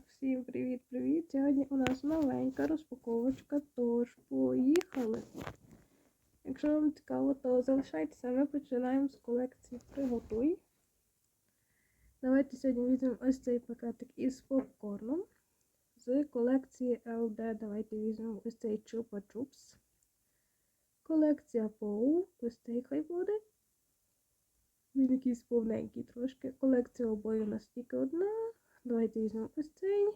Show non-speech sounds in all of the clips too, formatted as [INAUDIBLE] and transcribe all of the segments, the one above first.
Так, всім привіт-привіт! Сьогодні у нас новенька розпаковочка, тож поїхали. Якщо вам цікаво, то залишайтеся, ми починаємо з колекції Приготуй. Давайте сьогодні візьмемо ось цей пакетик із попкорном. З колекції LD давайте візьмемо ось цей Чупа Чупс. Колекція Поу, ось цей хай буде. Він якийсь повненький трошки. Колекція обоїв у нас тільки одна. Давайте візьмемо ось цей.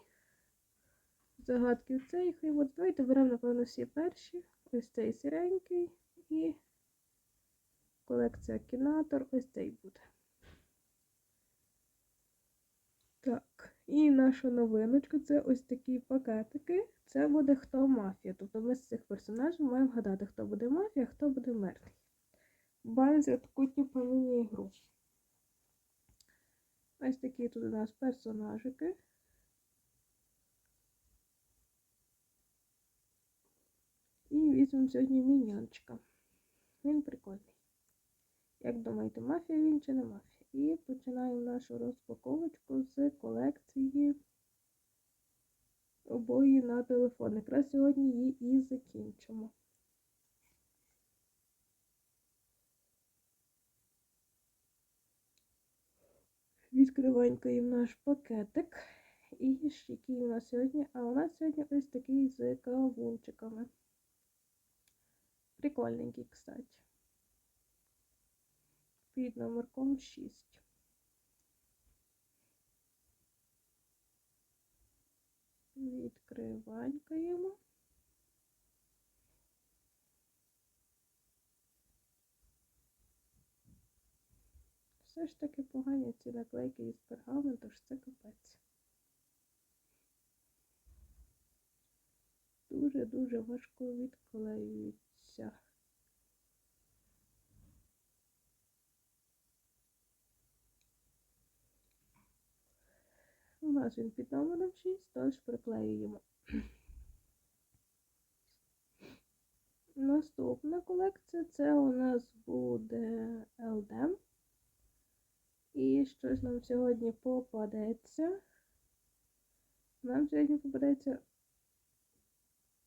Загадки в цей хай буде. Давайте беремо, напевно, всі перші. Ось цей сіренький і колекція кінатор. Ось цей буде. Так, і наша новиночка це ось такі пакетики. Це буде хто мафія. Тобто ми з цих персонажів маємо вгадати, хто буде мафія, а хто буде мертвий. Банзі таку типу міні-ігру. Ось такі тут у нас персонажики. І візьмемо сьогодні міньончика. Він прикольний. Як думаєте, мафія він чи не мафія? І починаємо нашу розпаковочку з колекції обої на телефон. Якраз сьогодні її і закінчимо. Відкриванькаємо наш пакетик. І який у нас сьогодні? А у нас сьогодні ось такий з кавунчиками. Прикольненький, кстати. Під номерком 6. Відкриванькаємо. Все ж таки погані ці наклейки із пергаменту, ж це капець. Дуже-дуже важко відклеюються. У нас він під номером 6, тож приклеюємо. Наступна колекція це у нас буде LD. І щось нам сьогодні попадеться. Нам сьогодні попадеться.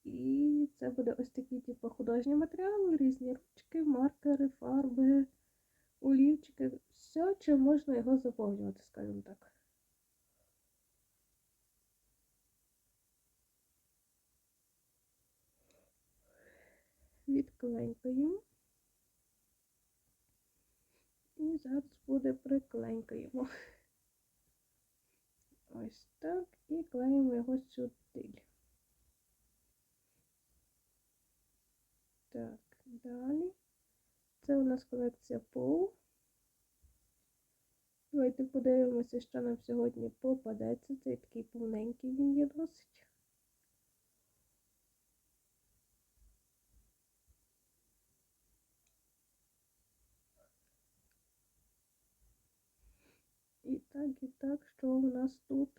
І це буде ось такий, типу, художній матеріал, різні ручки, маркери, фарби, олівчики. Все, чим можна його заповнювати, скажімо так. Відклейкаємо. І зараз буде приклейкаємо. Ось так. І клеїмо його сюди. Так, далі. Це у нас колекція Пол. Давайте подивимося, що нам сьогодні попадеться. Цей такий повненький він є досить. І так, і так, що у нас тут?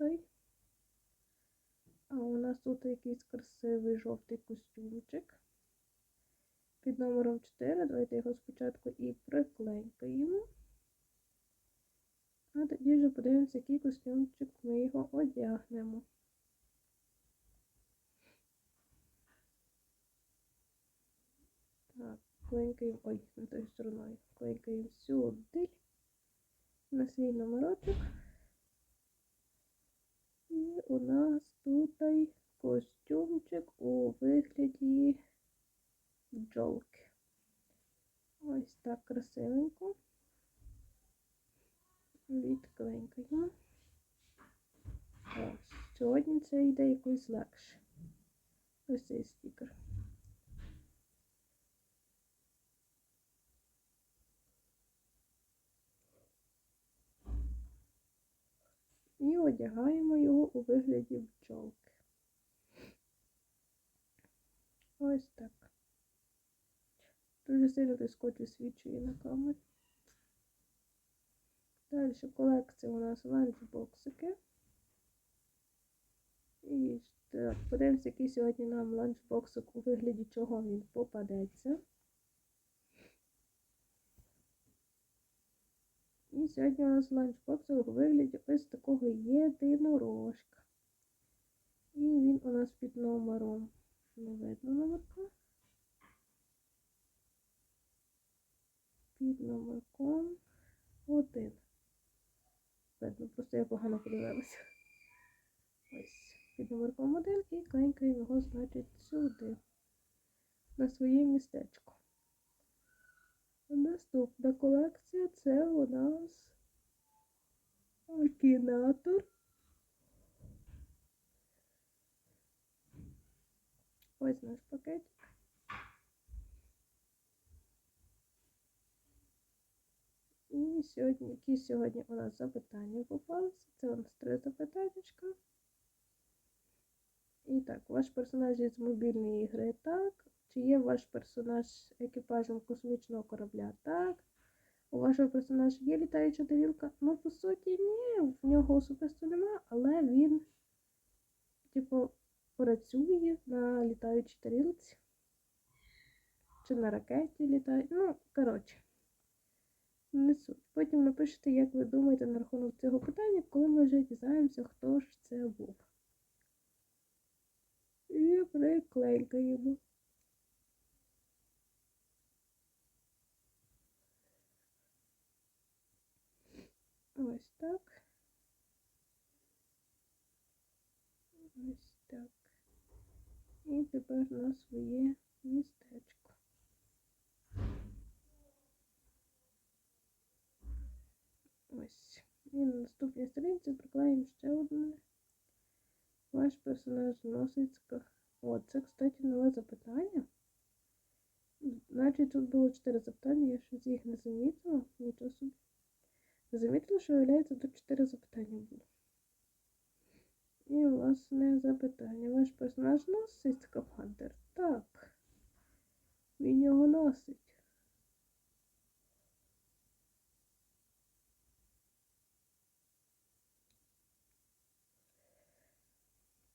А у нас тут якийсь красивий жовтий костюмчик. Під номером 4. Давайте його спочатку і приклейкаємо. А тоді вже подивимося, який костюмчик ми його одягнемо. Так, клейкаємо, ой, не тою стороною, клейкаємо сюди на свій номерочок. У нас тут костюмчик у вигляді бджолки. Ось так красивенько. Відкленькаємо. Сьогодні це йде якось легше. Ось цей стікер. І одягаємо його у вигляді бджолки. Ось так. Дуже сильно той скотч освічує на камері. Далі колекція у нас ланчбоксики. І так, подивимося, який сьогодні нам ланчбоксик у вигляді чого він попадеться. Сьогодні у нас ланчбоксик у вигляді ось такого єдинорожка. І він у нас під номером. Не видно номерка. Під номерком один. Видно, просто я погано подивилася. Ось під номерком один і клейкаємо його, значить, сюди. На своє містечко. Наступна колекція це у нас Акінатор. Ось наш пакетик. І сьогодні, які сьогодні у нас запитання попалися? Це у нас три запитаннячка. І так, ваш персонаж із мобільної ігри так. Чи є ваш персонаж екіпажем космічного корабля? Так. У вашого персонажа є літаюча тарілка? Ну, по суті, ні, в нього особисто нема, але він, типу, працює на літаючій тарілці. Чи на ракеті літає. Ну, коротше. Не суть. Потім напишіть, як ви думаєте на рахунок цього питання, коли ми вже дізнаємося, хто ж це був. І приклейкаємо. Ось так. Ось так. І тепер на своє містечко. Ось. І на наступній сторінці приклеїмо ще одне. Ваш персонаж носить. О, це, кстати, нове запитання. Значить, тут було 4 запитання, я щось їх не замітила. Нічого собі. Не замітила, що виявляється, тут 4 запитання було. І, власне, запитання. Ваш персонаж носить скафандр? Так. Він його носить.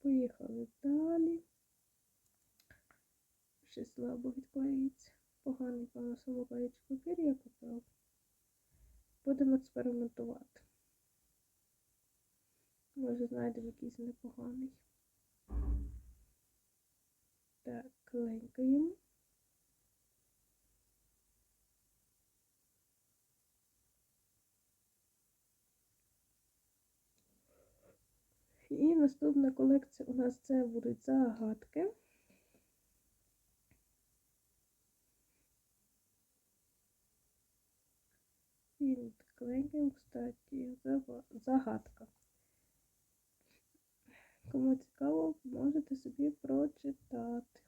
Поїхали далі. Ще слабо відклеїться. Поганий, певно, самоклеїть папір я купив. Будемо експериментувати. Може знайдемо якийсь непоганий. Так, клейкаємо. І наступна колекція у нас це будуть загадки. Фільм клейкаємо, кстати, загадка. Кому цікаво, можете собі прочитати.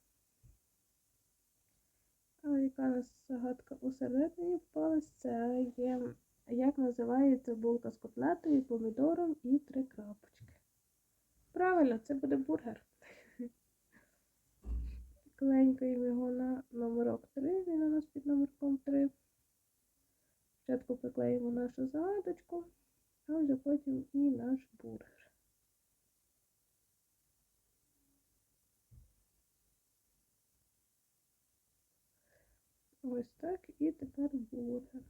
А яка у нас загадка усередині впалась? Це є, як називається булка з котлетою, помідором і три крапочки. Правильно, це буде бургер. Кленькаємо його на номерок 3, він у нас під номерком 3. Спочатку приклеїмо нашу загадочку, а вже потім і наш бургер. Ось так і тепер бургер.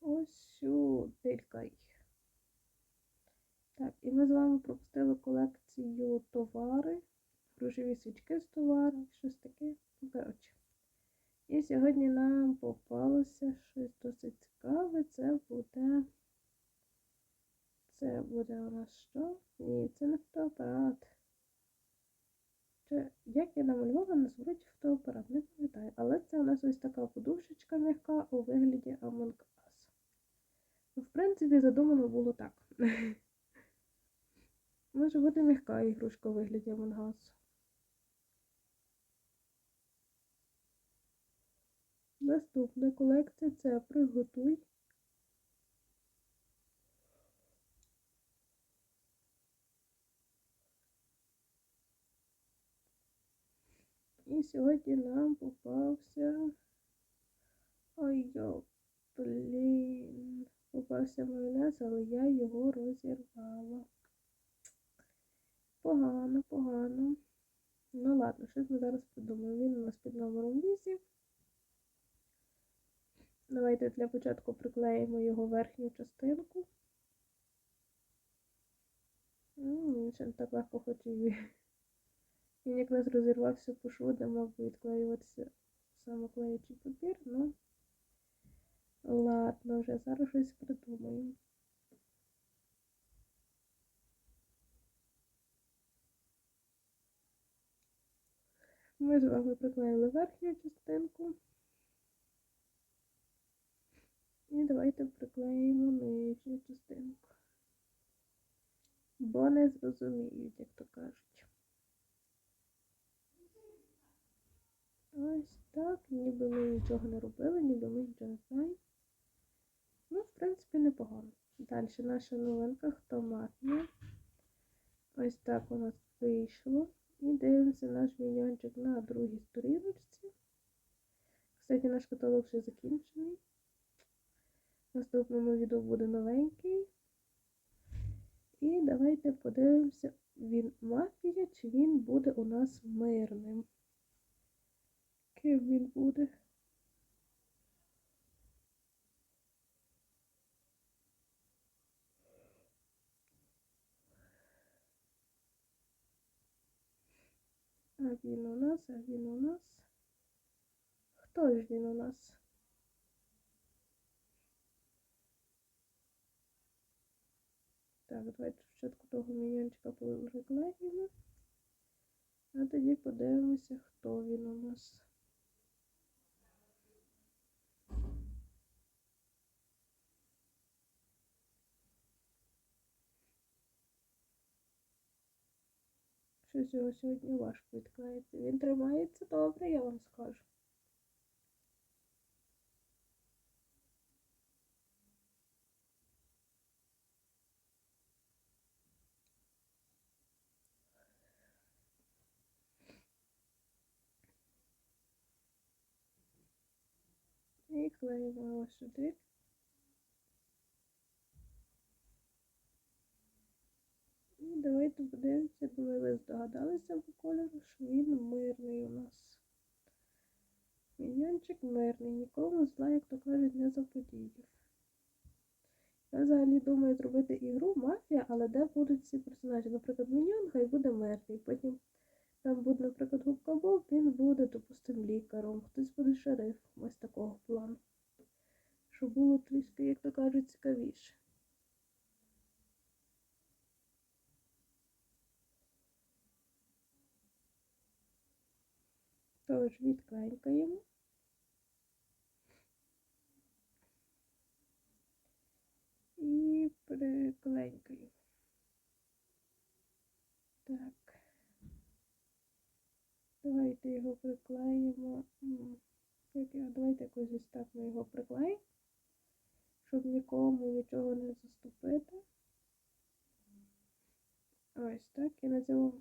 Ось сюди. І ми з вами пропустили колекцію товари, грошові свічки з товару, щось таке. Ну, коротше. І сьогодні нам попалося щось досить цікаве. Це буде. Це буде у нас що? Ні, це не фотоапарат. Чи, як я намалювала на звороті фотоапарат, не пам'ятаю. Але це у нас ось така подушечка м'яка у вигляді Among Us. Ну, в принципі, задумано було так. [LAUGHS] Може бути м'яка ігрушка у вигляді Among Наступна колекція це приготуй. І сьогодні нам попався. Ой, йо, блін. Попався майонез, але я його розірвала. Погано, погано. Ну ладно, щось ми зараз придумаємо. Він у нас під номером 8. Давайте для початку приклеїмо його верхню частинку. Він ще не так легко хотів. Він якраз розірвався по шву, де мав би відклеюватися самоклеючий папір, ну ладно, вже зараз щось придумаємо. Ми з вами приклеїли верхню частинку. І давайте приклеїмо нижню частинку. Бо не зрозуміють, як то кажуть. Ось так, ніби ми нічого не робили, ніби ми нічого не знаємо. Ну, в принципі, непогано. Далі наша новинка, хто матне. Ось так у нас вийшло. І дивимося наш міньончик на другій сторіночці. Кстати, наш каталог вже закінчений. В наступному відео буде новенький. І давайте подивимося, він мафія чи він буде у нас мирним. Ким він буде? А він у нас, а він у нас. Хто ж він у нас? Так, давайте спочатку того міньончика приклеїмо. А тоді подивимося, хто він у нас. Щось його сьогодні важко відклеїти. Він тримається добре, я вам скажу. І клеїмо його сюди. І давайте подивимося, думаю, ви здогадалися по кольору, що він мирний у нас. Міньончик мирний, нікому зла, як то кажуть, не заподіяв. Я взагалі думаю зробити ігру мафія, але де будуть ці персонажі. Наприклад, Міньон хай буде мирний. Потім там буде, наприклад, Губка Боб, він буде, допустим, лікаром, хтось буде шерифом, ось такого плану. Щоб було трішки, як то кажуть, цікавіше. Тож відклейкаємо. І приклейкаємо. Так. Давайте його приклеїмо. Давайте якось ось так ми його приклеїмо, щоб нікому нічого не заступити. Ось так. І на цьому